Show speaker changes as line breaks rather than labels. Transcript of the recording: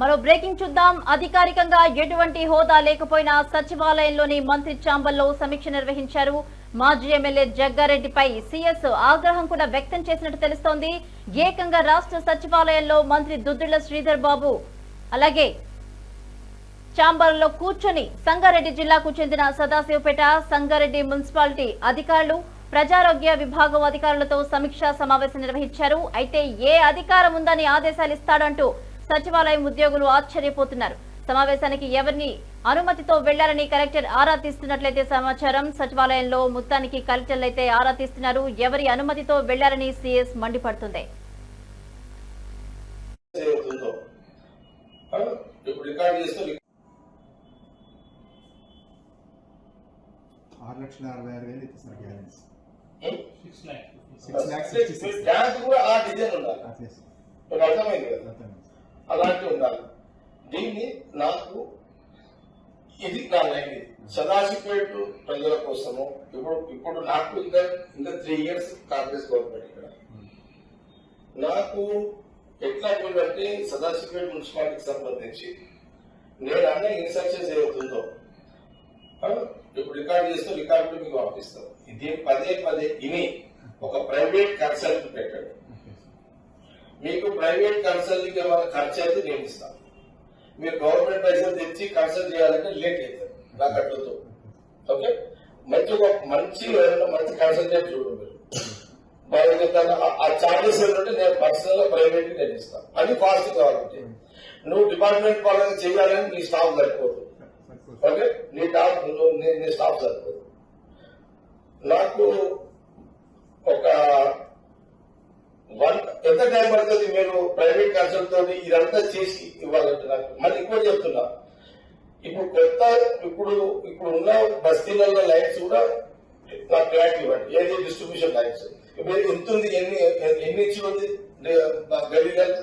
మరో బ్రేకింగ్ చూద్దాం. అధికారికంగా ఎటువంటి హోదా లేకపోయినా సచివాలయంలోని మంత్రి చాంబల్లో సమీక్ష నిర్వహించారు. మాజీ ఎమ్మెల్యే జగ్గారెడ్డిపై సీఎస్ ఆగ్రహం కూడా వ్యక్తం చేసినట్టు తెలుస్తోంది. ఏకంగా రాష్ట్ర సచివాలయంలో మంత్రి దుద్దుళ్ళ శ్రీధర్ బాబు అలాగే చాంబర్లో కూర్చొని సంగారెడ్డి జిల్లాకు చెందిన సదాశివపేట సంగారెడ్డి మున్సిపాలిటీ అధికారులు ప్రజారోగ్య విభాగం అధికారులతో సమీక్షా సమావేశం నిర్వహించారు. అయితే ఏ అధికారం ఉందని ఆదేశాలు ఇస్తాడంటూ సచివాలయం ఉద్యోగులు ఆశ్చర్యపోతున్నారు సమావేశానికి ఎవరిని అనుమతితో వెళ్ళారని కలెక్టర్ ఆరా తీస్తున్నట్లయితే సమాచారం సచివాలయంలో మొత్తానికి కలెక్టర్లు అయితే ఆరా తీస్తున్నారు ఎవరి అనుమతితో వెళ్ళారని సీఎస్ మండిపడుతుంది
జరుగుతుందో ఆ, ఇప్పుడు రికార్డ్ చేస్తూ
ఆరు లక్షల అరవై ఆరు వేలు ఇస్తుంది సార్ బ్యాలెన్స్
ఉం?
Six lakhs sixty six
dance కూడా ఆ డిజైన్ ఉండాలి మీకు అర్థమైంది కదా అలాంటి ఉండాలి. దీన్ని నాకు ఇది నా లైన్. ఇది సదాశివపేట ప్రజల కోసము. ఇప్పుడు ఇప్పుడు నాకు ఇంకా ఇంకా త్రీ ఇయర్స్ కాంగ్రెస్ గవర్నమెంట్ ఇక్కడ. నాకు ఎట్లా ఉందంటే సదాశివపేట మున్సిపాలిటీకి సంబంధించి నేను అన్న ఇన్స్ట్రక్షన్స్ ఏమవుతుందో ఇప్పుడు రికార్డ్ చేస్తూ రికార్డు మీకు పంపిస్తాం. ఇది పదే పదే ఇని ఒక ప్రైవేట్ కన్సల్ట్ పెట్టాడు. మీకు ప్రైవేట్ కన్సల్టింగ్ ఏమైనా ఖర్చు అయితే నేను ఇస్తాను. మీరు గవర్నమెంట్ పైసలు తెచ్చి కన్సల్ట్ చేయాలంటే లేట్ అవుతుంది నా కట్టుతో ఓకే? మంచి ఒక మంచి మంచి కన్సల్టెంట్ చూడండి ఆ- చార్జెస్ ఏంటంటే నేను పర్సనల్గా ప్రైవేట్ నేను ఇస్తాను. అది ఫాస్ట్ కావాలంటే. నువ్వు డిపార్ట్మెంట్ పరంగా చేయాలని నీ స్టాఫ్ సరిపోదు. ఓకే? నీ స్టాఫ్ నీ స్టాఫ్ సరిపోదు. నాకు ఒక వన్ ఎంత టైం పడుతుంది మీరు ప్రైవేట్ కన్సల్ట్ తోటి ఇదంతా చేసి ఇవ్వాలంటే నాకు? మళ్ళీ ఇంకోటి చెప్తున్నా. ఇప్పుడు కొత్త ఇప్పుడు ఇప్పుడు ఉన్న బస్తీలలో లైట్స్ కూడా నాకు క్లారిటీ ఇవ్వండి. ఏది డిస్ట్రిబ్యూషన్ లైట్స్ ఇప్పుడు ఎంత ఉంది? ఎన్ని ఎన్ని ఇచ్చి ఉంది? గల్లీలలో